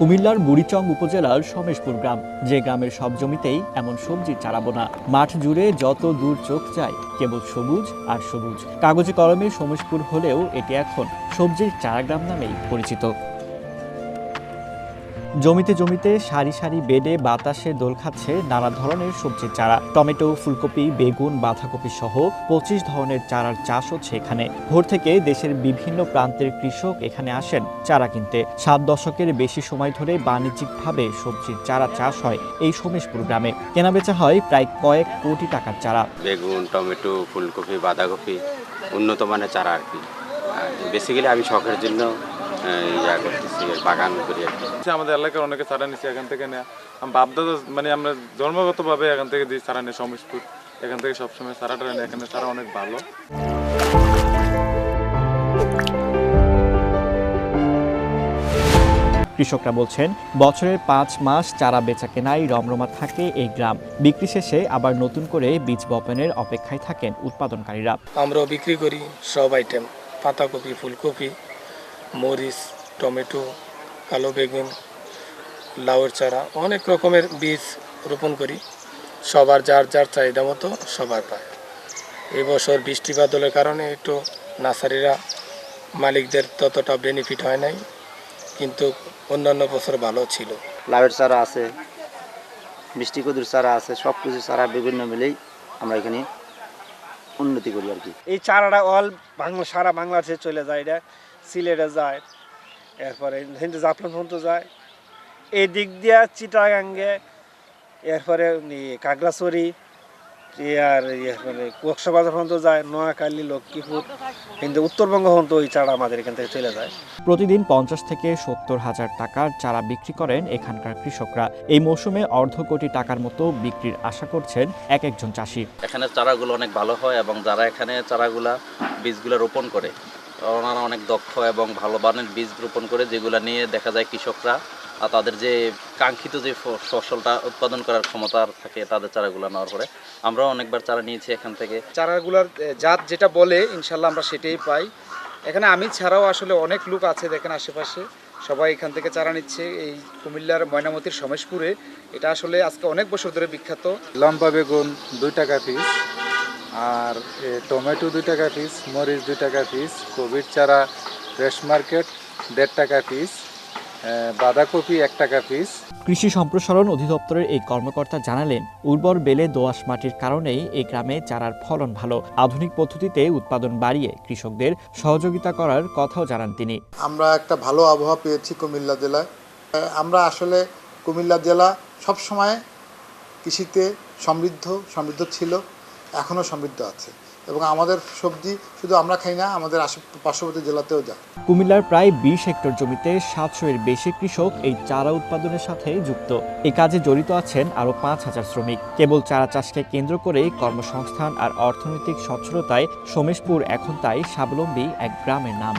কুমিল্লার বুড়িচং উপজেলার সমেশপুর গ্রাম। যে গ্রামের সব জমিতেই এমন সবজি চারাবো না। মাঠ জুড়ে যত দূর চোখ যায়, কেবল সবুজ আর সবুজ। কাগজে কলমে সমেশপুর হলেও এটি এখন সবজির চারাগ্রাম নামেই পরিচিত। জমিতে জমিতে, সারি সারি বেডে বাতাসে দোল খাচ্ছে নানা ধরনের সবজির চারা। টমেটো, ফুলকপি, বেগুন, বাঁধাকপি সহ পঁচিশ ধরনের চারার চাষ হচ্ছে এখানে। ভোর থেকে দেশের বিভিন্ন প্রান্তের কৃষক এখানে আসেন চারা কিনতে। সাত দশকের বেশি সময় ধরে বাণিজ্যিকভাবে সবজির চারা চাষ হয় এই সোমেশপুর গ্রামে। কেনাবেচা হয় প্রায় কয়েক কোটি টাকার চারা। বেগুন, টমেটো, ফুলকপি, বাঁধাকপি উন্নত মানের চারা আর কি। বেসিক্যালি আমি শখের জন্য ইয়া করতেছি বাগান করি আর কি। আমাদের এলাকার অনেকে চারা নিচ্ছে এখান থেকে আমি বাপদাদা মানে আমরা জন্মগতভাবে এখান থেকে দিই চারা নিয়ে সমেশপুর এখান থেকে সবসময় চারাটা নেই এখানে চারা অনেক ভালো। কৃষকরা বলছেন বছরের পাঁচ মাস চারা বেচা কেনায় রমরমা থাকে এই গ্রাম। বিক্রি শেষে আবার নতুন করে বীজ বপনের অপেক্ষায় থাকেন উৎপাদনকারীরা। আমরাও বিক্রি করি সব আইটেম পাতাকপি ফুলকপি। মরিচ টমেটো কালো বেগুন লাউয়ের চারা অনেক রকমের বীজ রোপণ করি। সবার যার যার চাহিদা মতো সবার পায়। এবছর বৃষ্টি বাদলের কারণে একটু নার্সারিরা মালিকদের ততটা বেনিফিট হয় নাই কিন্তু অন্যান্য বছর ভালো ছিল। লাউয়ের চারা আছে মিষ্টি কদুর চারা আছে সব কিছু চারা বিভিন্ন মিলেই আমরা এখানে উন্নতি করি আর কি। এই চারাটা অল বাংলা সারা বাংলাদেশে চলে যায় এটা। সিলেটে যায় এরপরে হিন্দু জাফলন পর্যন্ত যায়। এই দিক দিয়া চিটাগাঙ্গে এরপরে ই কাগড়াছড়ি আর এরপরে কক্সবাজার পর্যন্ত যায় নোয়াখালী লক্ষ্মীপুর কিন্তু উত্তরবঙ্গ পর্যন্ত ওই চারা আমাদের এখান থেকে চলে যায়। প্রতিদিন পঞ্চাশ থেকে সত্তর হাজার টাকার চারা বিক্রি করেন এখানকার কৃষকরা। এই মৌসুমে অর্ধ কোটি টাকার মতো বিক্রির আশা করছেন এক একজন চাষি। এখানে চারাগুলো অনেক ভালো হয় এবং যারা এখানে চারাগুলা বীজগুলো রোপণ করে ওনারা অনেক দক্ষ এবং ভালো মানের বীজ রোপণ করে যেগুলো নিয়ে দেখা যায় কৃষকরা আর তাদের যে কাঙ্ক্ষিত যে ফসলটা উৎপাদন করার ক্ষমতা থাকে তাদের চারাগুলো নেওয়ার পরে। আমরাও অনেকবার চারা নিয়েছি এখান থেকে। চারাগুলার জাত যেটা বলে ইনশাল্লাহ আমরা সেটাই পাই। এখানে আমি ছাড়াও আসলে অনেক লোক আছে দেখেন আশেপাশে সবাই এখান থেকে চারা নিচ্ছে। এই কুমিল্লার ময়নামতির সমেশপুরে। এটা আসলে আজকে অনেক বছর ধরে বিখ্যাত। লম্বা বেগুন দুই টাকা পিস আর এ, টমেটো দুই টাকা পিস মরিচ দুই টাকা পিস কোভিড চারা ফ্রেশ মার্কেট দেড় টাকা পিস বাঁধাকপি এক টাকা পিস কৃষি সম্প্রসারণ অধিদপ্তরের এই কর্মকর্তা জানালেন উর্বর বেলে দোআঁশ মাটির কারণেই এই গ্রামে চারার ফলন ভালো। আধুনিক পদ্ধতিতে উৎপাদন বাড়িয়ে কৃষকদের সহযোগিতা করার কথাও জানান তিনি। আমরা একটা ভালো আবহাওয়া পেয়েছি কুমিল্লা জেলায়। আমরা আসলে কুমিল্লা জেলা সবসময় কৃষিতে সমৃদ্ধ সমৃদ্ধ ছিল। এখনও সমৃদ্ধ আছে। এবং আমাদের সবজি শুধু আমরা খাই না, আমাদের পার্শ্ববর্তী জেলাতেও যায়। কুমিল্লার প্রায় বিশ হেক্টর জমিতে সাতশো এর বেশি কৃষক এই চারা উৎপাদনের সাথে যুক্ত। এই কাজে জড়িত আছেন আরও পাঁচ হাজার শ্রমিক। কেবল চারা চাষকে কেন্দ্র করে কর্মসংস্থান আর অর্থনৈতিক সচ্ছলতায় সোমেশপুর এখন তাই স্বাবলম্বী এক গ্রামের নাম।